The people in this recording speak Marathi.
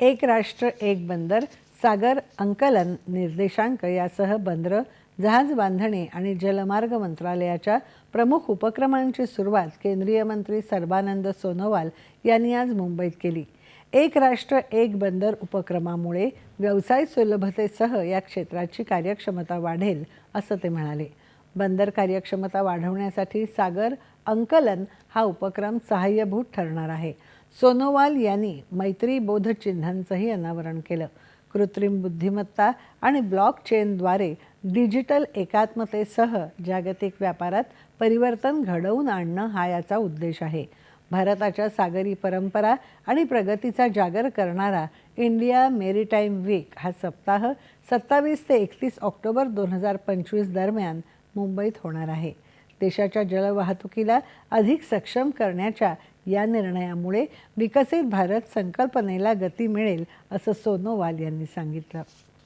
एक राष्ट्र एक बंदर सागर अंकलन निर्देशांक यासह बंदरं जहाज बांधणे आणि जलमार्ग मंत्रालयाच्या प्रमुख उपक्रमांची सुरुवात केंद्रीय मंत्री सर्बानंद सोनोवाल यांनी आज मुंबईत केली. एक राष्ट्र एक बंदर उपक्रमामुळे व्यवसाय सुलभतेसह या क्षेत्राची कार्यक्षमता वाढेल असं ते म्हणाले. बंदर कार्यक्षमता वाढवण्यासाठी सागर अंकलन हा उपक्रम सहाय्यभूत ठरणार आहे. सोनोवाल यांनी मैत्री बोधचिन्हांचंही अनावरण केलं. कृत्रिम बुद्धिमत्ता आणि ब्लॉक चेनद्वारे डिजिटल एकात्मतेसह जागतिक व्यापारात परिवर्तन घडवून आणणं हा याचा उद्देश आहे. भारताच्या सागरी परंपरा आणि प्रगतीचा जागर करणारा इंडिया मेरीटाईम वीक हा सप्ताह सत्तावीस ते एकतीस ऑक्टोबर दोन हजार पंचवीस दरम्यान मुंबईत होणार आहे. देशाच्या जलवाहतुकीला अधिक सक्षम करण्याच्या या निर्णयामुळे विकसित भारत संकल्पनेला गती मिळेल असं सोनोवाल यांनी सांगितलं.